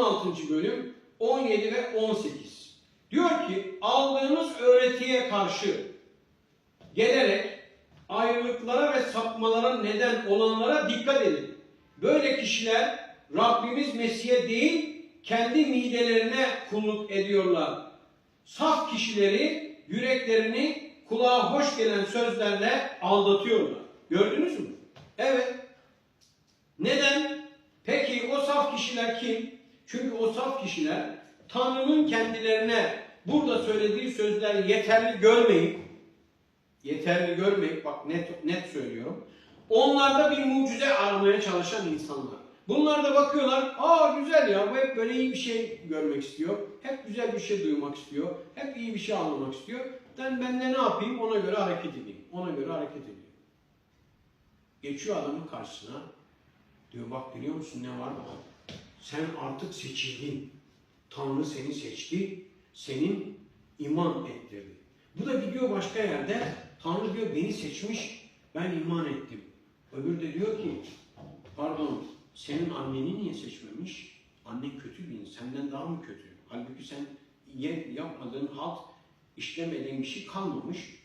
16. bölüm 17 ve 18. Diyor ki aldığınız öğretiye karşı gelerek ayrılıklara ve sapmalara neden olanlara dikkat edin. Böyle kişiler Rabbimiz Mesih'e değil kendi midelerine kulluk ediyorlar. Saf kişileri yüreklerini kulağa hoş gelen sözlerle aldatıyorlar. Gördünüz mü? Evet. Neden? Peki o saf kişiler kim? Çünkü o saf kişiler Tanrı'nın kendilerine burada söylediği sözleri yeterli görmeyip yeterli görmeyip bak net net söylüyorum. Onlarda bir mucize aramaya çalışan insanlar. Bunlar da bakıyorlar, aa güzel ya bu hep böyle iyi bir şey görmek istiyor. Hep güzel bir şey duymak istiyor. Hep iyi bir şey anlamak istiyor. Ben, ben de ne yapayım ona göre hareket edeyim. Ona göre hareket edeyim. Geçiyor adamın karşısına. Diyor bak biliyor musun ne var? Sen artık seçildin. Tanrı seni seçti. Senin iman ettirdi. Bu da gidiyor başka yerde. Tanrı diyor beni seçmiş. Ben iman ettim. Öbürü de diyor ki pardon senin anneni niye seçmemiş? Annen kötü bir insan. Senden daha mı kötü? Halbuki sen yapmadığın halt işlemediğin bir şey kalmamış.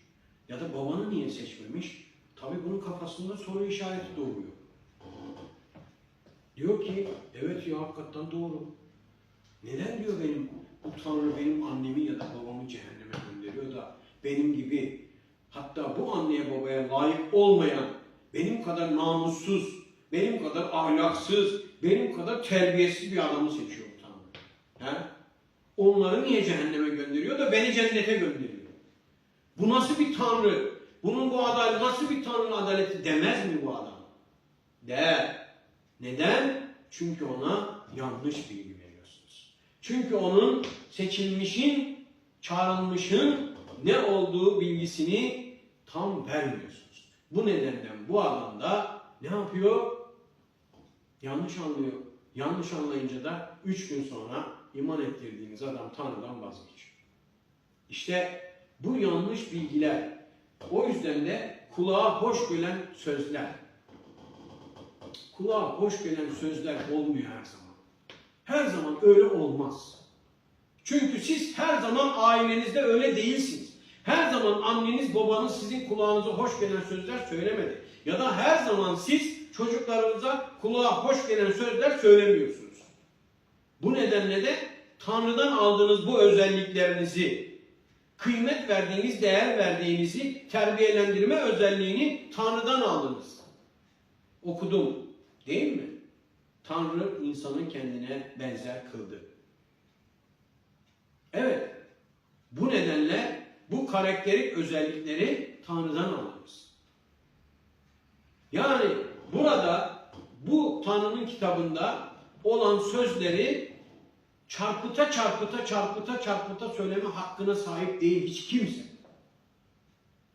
Ya da babanı niye seçmemiş? Tabii bunun kafasında soru işareti doğuyor. Diyor ki evet ya hakikaten doğru. Neden diyor benim bu Tanrı benim annemi ya da babamı cehenneme gönderiyor da benim gibi hatta bu anneye babaya layık olmayan benim kadar namussuz, benim kadar ahlaksız, benim kadar terbiyesiz bir adamı seçiyor Tanrı. He? Onları niye cehenneme gönderiyor da beni cennete gönderiyor? Bu nasıl bir Tanrı? Bunun bu adalet nasıl bir Tanrı adaleti demez mi bu adam? Der. Neden? Çünkü ona yanlış bilgi veriyorsunuz. Çünkü onun seçilmişin, çağrılmışın ne olduğu bilgisini tam vermiyorsunuz. Bu nedenden bu adam da ne yapıyor? Yanlış anlıyor. Yanlış anlayınca da üç gün sonra iman ettirdiğiniz adam Tanrı'dan vazgeçiyor. İşte bu yanlış bilgiler, o yüzden de kulağa hoş gelen sözler, kulağa hoş gelen sözler olmuyor her zaman. Her zaman öyle olmaz. Çünkü siz her zaman ailenizde öyle değilsiniz. Her zaman anneniz babanız sizin kulağınıza hoş gelen sözler söylemedi. Ya da her zaman siz çocuklarınıza kulağa hoş gelen sözler söylemiyorsunuz. Bu nedenle de Tanrı'dan aldığınız bu özelliklerinizi, kıymet verdiğiniz, değer verdiğinizi, terbiyelendirme özelliğini Tanrı'dan aldınız. Okudum. Değil mi? Tanrı insanı kendine benzer kıldı. Evet. Bu nedenle bu karakterik özellikleri Tanrı'dan alırız. Yani burada bu Tanrı'nın kitabında olan sözleri çarpıta çarpıta çarpıta çarpıta söyleme hakkına sahip değil hiç kimse.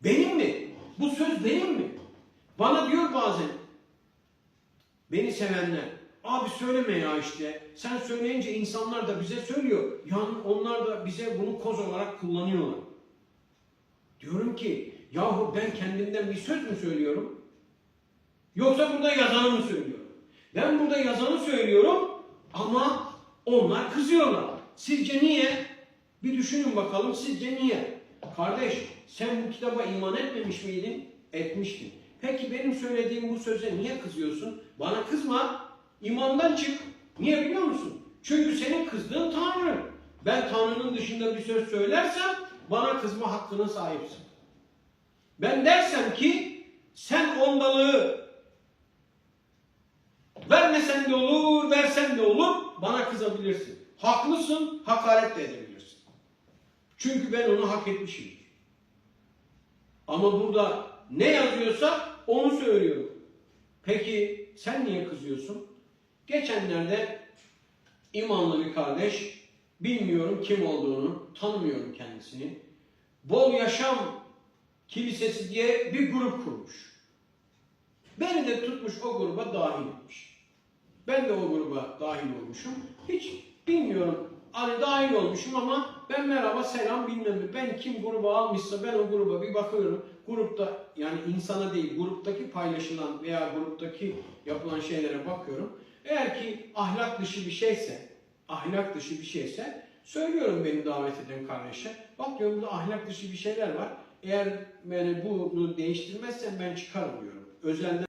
Benim mi? Bu söz benim mi? Bana diyor bazen beni sevenler abi söyleme ya işte sen söyleyince insanlar da bize söylüyor. Yani onlar da bize bunu koz olarak kullanıyorlar. Diyorum ki yahu ben kendimden bir söz mü söylüyorum? Yoksa burada yazanı mı söylüyorum? Ben burada yazanı söylüyorum ama onlar kızıyorlar. Sizce niye? Bir düşünün bakalım sizce niye? Kardeş sen bu kitaba iman etmemiş miydin? Etmiştin. Peki benim söylediğim bu söze niye kızıyorsun? Bana kızma. İmandan çık. Niye biliyor musun? Çünkü senin kızdığın Tanrı. Ben Tanrı'nın dışında bir söz söylersem bana kızma hakkına sahipsin. Ben dersem ki sen ondalığı vermesen de olur, versen de olur, bana kızabilirsin. Haklısın, hakaret de edebilirsin. Çünkü ben onu hak etmişim. Ama burada ne yazıyorsa onu söylüyorum. Peki sen niye kızıyorsun? Geçenlerde imanlı bir kardeş, bilmiyorum kim olduğunu, tanımıyorum kendisini. Bol Yaşam Kilisesi diye bir grup kurmuş. Beni de tutmuş o gruba dahil etmiş. Ben de o gruba dahil olmuşum. Hiç bilmiyorum. Hani dahil olmuşum ama ben merhaba selam bilmem ne. Ben kim gruba almışsa ben o gruba bir bakıyorum. Grupta yani insana değil gruptaki paylaşılan veya gruptaki yapılan şeylere bakıyorum. Eğer ki ahlak dışı bir şeyse ahlak dışı bir şeyse söylüyorum beni davet eden kardeşe. Bak diyorum burada ahlak dışı bir şeyler var. Eğer yani bunu değiştirmezsen ben çıkarım diyorum. Özelden